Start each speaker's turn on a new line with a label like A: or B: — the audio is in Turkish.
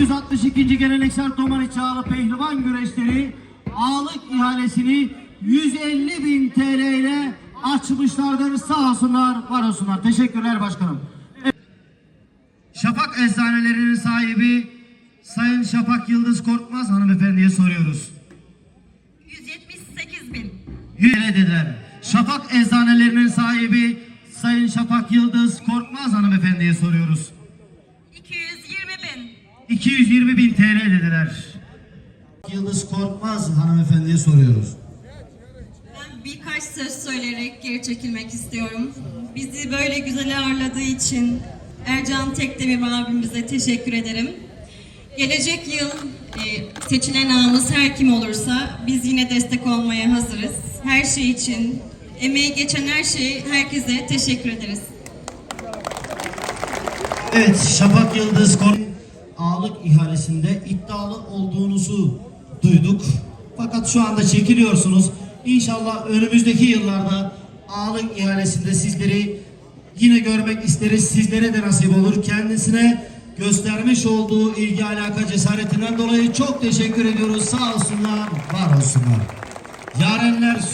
A: 262. Geleneksel Tomani Çağlı Pehlivan Güreşleri ağlık ihalesini 150 bin TL ile açmışlardır. Sağ olsunlar, var olsunlar. Teşekkürler başkanım. Şafak Eczanelerinin sahibi Sayın Şafak Yıldız Korkmaz hanımefendiye soruyoruz.
B: 178 bin.
A: 100 TL dediler. Şafak Eczanelerinin sahibi Sayın Şafak Yıldız Korkmaz hanımefendiye soruyoruz.
B: 220 bin.
A: 220 bin TL dediler. Yıldız Korkmaz hanımefendiye soruyoruz.
B: Ben birkaç söz söyleyerek geri çekilmek istiyorum. Bizi böyle güzel ağırladığı için Ercan Tekdemir abimize teşekkür ederim. Gelecek yıl e, seçilen ağımız her kim olursa biz yine destek olmaya hazırız. Her şey için, emeği geçen her şey herkese teşekkür ederiz.
A: Evet, Şafak Yıldız Korkmaz ağlık ihalesinde iddialı olduğunuzu duyduk. Fakat şu anda çekiliyorsunuz. İnşallah önümüzdeki yıllarda ağlık ihalesinde sizleri yine görmek isteriz. Sizlere de nasip olur. Kendisine göstermiş olduğu ilgi alaka cesaretinden dolayı çok teşekkür ediyoruz. Sağ olsunlar, var olsunlar. Yarenler